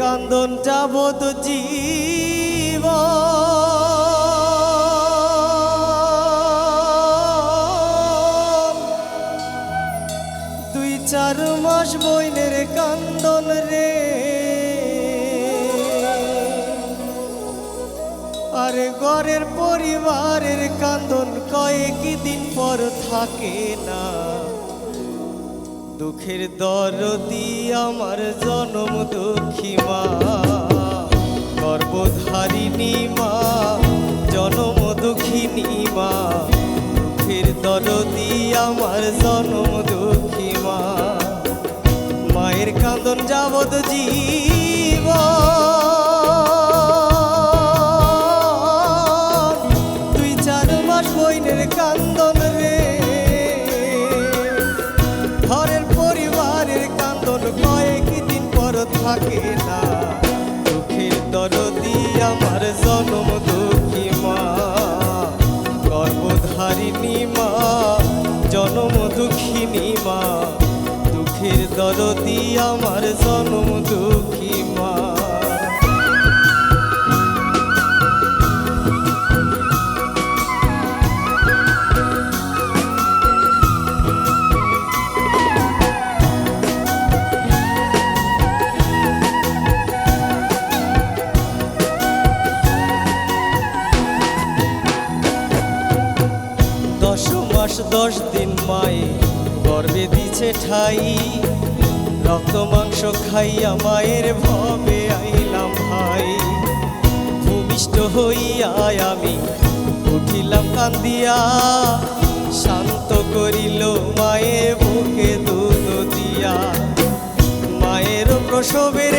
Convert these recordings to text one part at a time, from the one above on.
কান্দন যাবত জীব। দুই চার মাস বইনের কান্দন রে। আরে ঘরের পরিবারের কান্দন কয়েক দিন পর থাকে না। দুঃখের দরদি আমার জনম দুঃখী মা। গর্ভধারিণী মা, জনম দুঃখিনী মা। দুঃখের দরদি আমার জনম দুঃখী মা। মায়ের কান্দন যাবত জীব। দুই চার মাস বইনের কান্দন থাকে না দুঃখের দরদি আমার জনম মা, জনম দুঃখিনী মা। দুঃখের দরদি আমার জনম দুঃখী দশ দিন মায়ে গর্বে দিছে ঠাই। রক্ত, মাংস খাইয়া মায়ের ভবে আইলাম ভাই। ভূমিষ্ঠ হইয়া আমি উঠিলাম কান্দিয়া। শান্ত করিল মায়ের বুকে দুধ দিয়া। মায়ের প্রসবের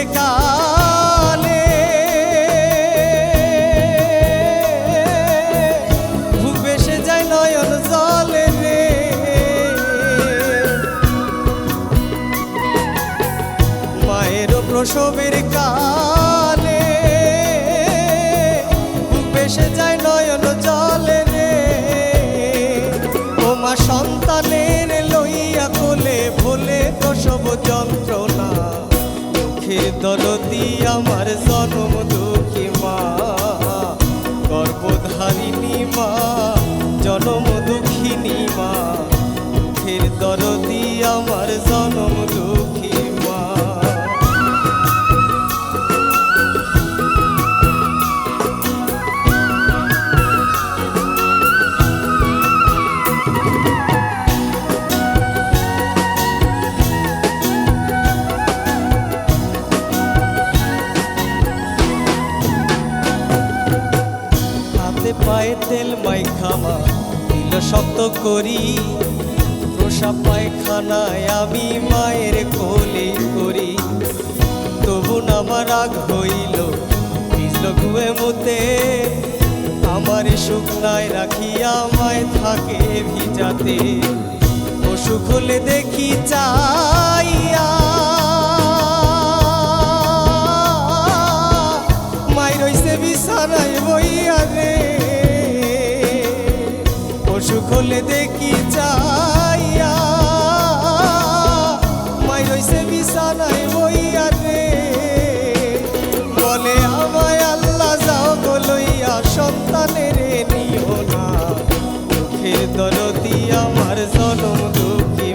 প্রসবের কালে ভেসে যায় নয়ন জলে রে। ওমা মা পায়ে তেল মাইখামা দিল শক্ত করি। প্রসাব পায়খানায় আমি মায়ের কোলে করি। তবু আমার রাগ হইল, ভিজল গুয়ে মুতে। আমার শুকনায় রাখিয়া মায় থাকে ভিজাতে। পশু খুলে দেখি চাইয়া দুঃখের আমার জনম দুঃখী।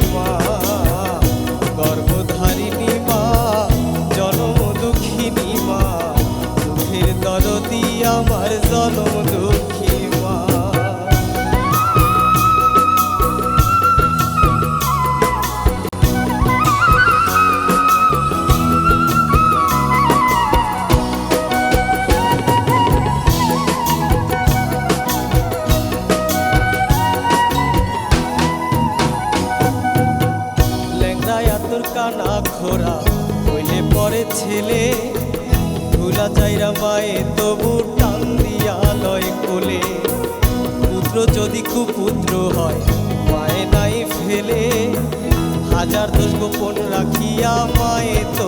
ধুলা পায়ে, তবু টান দিয়া লয় কোলে। পুত্র যদি কুপুত্র হয় মায়ে নাই ফেলে। হাজার দোষ গোপন রাখিয়া মায়ে তবু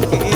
ঘরের